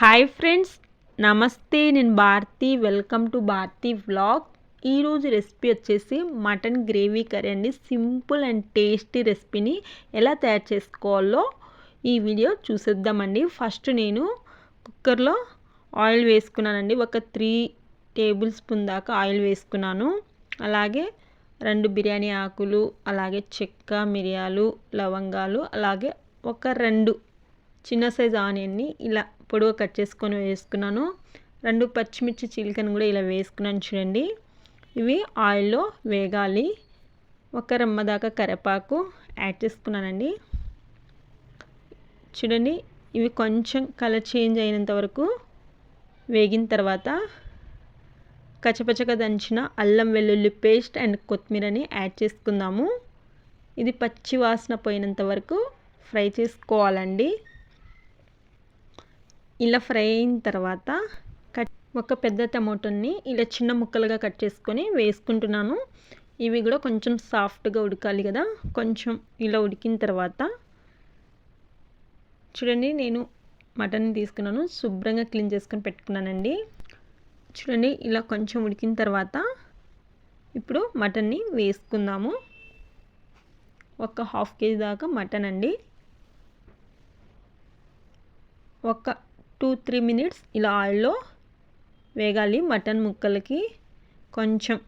Hi friends నమస్తే నేను Bharathi. Welcome to Bharathi vlog ఈరోజు రెసిపీ వచ్చేసి మటన్ గ్రేవీ కర్రీ అండి. సింపుల్ అండ్ టేస్టీ రెసిపీని ఎలా తయారు చేసుకోవాలో ఈ వీడియో చూసేద్దామండి. ఫస్ట్ నేను కుక్కర్లో ఆయిల్ వేసుకున్నానండి. ఒక త్రీ టేబుల్ స్పూన్ దాకా ఆయిల్ వేసుకున్నాను. అలాగే రెండు బిర్యానీ ఆకులు అలాగే చెక్క మిరియాలు లవంగాలు అలాగే ఒక రెండు చిన్న సైజ్ ఆనియన్ని ఇలా పొడవు కట్ చేసుకొని వేసుకున్నాను. రెండు పచ్చిమిర్చి చిలికను కూడా ఇలా వేసుకున్నాను చూడండి. ఇవి ఆయిల్లో వేగాలి. ఒక రమ్మ దాకా కరివేపాకు యాడ్ చేసుకున్నానండి. చూడండి ఇవి కొంచెం కలర్ చేంజ్ అయినంత వరకు వేగిన తర్వాత కచ్చపచ్చగా దంచిన అల్లం వెల్లుల్లి పేస్ట్ అండ్ కొత్తిమీరని యాడ్ చేసుకుందాము. ఇది పచ్చి వాసన పోయినంత వరకు ఫ్రై చేసుకోవాలండి. ఇలా ఫ్రై అయిన తర్వాత కట్ ఒక పెద్ద టమాటోని ఇలా చిన్న ముక్కలుగా కట్ చేసుకొని వేసుకుంటున్నాను. ఇవి కూడా కొంచెం సాఫ్ట్గా ఉడకాలి కదా. కొంచెం ఇలా ఉడికిన తర్వాత చూడండి నేను మటన్ తీసుకున్నాను. శుభ్రంగా క్లీన్ చేసుకొని పెట్టుకున్నానండి. చూడండి ఇలా కొంచెం ఉడికిన తర్వాత ఇప్పుడు మటన్ని వేసుకుందాము. ఒక హాఫ్ కేజీ దాకా మటన్ అండి. ఒక టూ త్రీ మినిట్స్ ఇలా ఆయిల్లో వేగాలి. మటన్ ముక్కలకి కొంచెం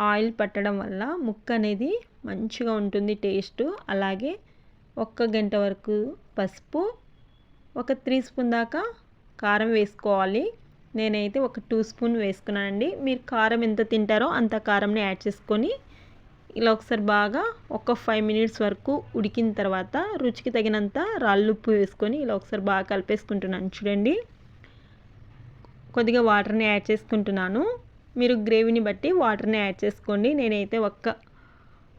ఆయిల్ పట్టడం వల్ల ముక్క అనేది మంచిగా ఉంటుంది టేస్ట్. అలాగే ఒక్క గంట వరకు పసుపు ఒక త్రీ స్పూన్ దాకా కారం వేసుకోవాలి. నేనైతే ఒక టూ స్పూన్ వేసుకున్నానండి. మీరు కారం ఎంత తింటారో అంత కారంని యాడ్ చేసుకొని ఇలా ఒకసారి బాగా ఒక ఫైవ్ మినిట్స్ వరకు ఉడికిన తర్వాత రుచికి తగినంత రాళ్ళు ఉప్పు వేసుకొని ఇలా ఒకసారి బాగా కలిపేసుకుంటున్నాను. చూడండి. కొద్దిగా వాటర్ని యాడ్ చేసుకుంటున్నాను. మీరు గ్రేవీని బట్టి వాటర్ని యాడ్ చేసుకోండి. నేనైతే ఒక్క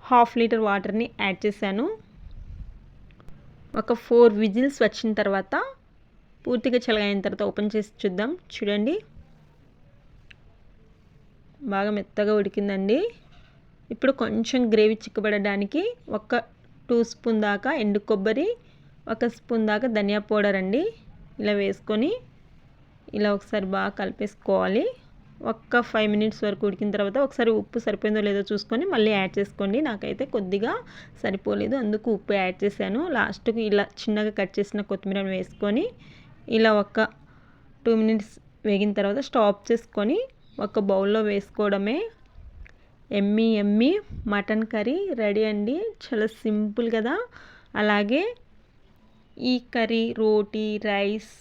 హాఫ్ లీటర్ వాటర్ని యాడ్ చేశాను. ఒక ఫోర్ విజిల్స్ వచ్చిన తర్వాత పూర్తిగా చల్లగైన తర్వాత ఓపెన్ చేసి చూద్దాం. చూడండి. బాగా మెత్తగా ఉడికిందండి. ఇప్పుడు కొంచెం గ్రేవీ చిక్కబడడానికి ఒక టూ స్పూన్ దాకా ఎండు కొబ్బరి ఒక స్పూన్ దాకా ధనియా పౌడర్ అండి. ఇలా వేసుకొని ఇలా ఒకసారి బాగా కలిపేసుకోవాలి. ఒక్క ఫైవ్ మినిట్స్ వరకు ఉడికిన తర్వాత ఒకసారి ఉప్పు సరిపోయిందో లేదో చూసుకొని మళ్ళీ యాడ్ చేసుకోండి. నాకైతే కొద్దిగా సరిపోలేదు అందుకు ఉప్పు యాడ్ చేశాను. లాస్ట్కి ఇలా చిన్నగా కట్ చేసిన కొత్తిమీర వేసుకొని ఇలా ఒక టూ మినిట్స్ వేగిన తర్వాత స్టాప్ చేసుకొని ఒక బౌల్లో వేసుకోవడమే yummy yummy mutton curry ready అండి. చాలా సింపుల్ కదా. అలాగే ఈ కర్రీ రోటీ రైస్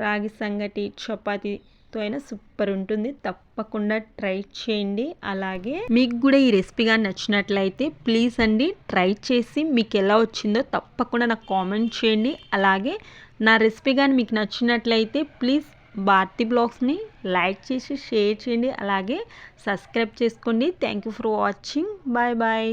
రాగి సంగటి చపాతీతో అయినా సూపర్ ఉంటుంది. తప్పకుండా ట్రై చేయండి. అలాగే మీకు కూడా ఈ రెసిపీ కానీ నచ్చినట్లయితే ప్లీజ్ అండి ట్రై చేసి మీకు ఎలా వచ్చిందో తప్పకుండా నాకు కామెంట్ చేయండి. అలాగే నా రెసిపీ కానీ మీకు నచ్చినట్లయితే ప్లీజ్ భారతి బ్లాగ్స్ని లైక్ చేసి షేర్ చేయండి. అలాగే సబ్స్క్రైబ్ చేసుకోండి. Thank you for watching bye bye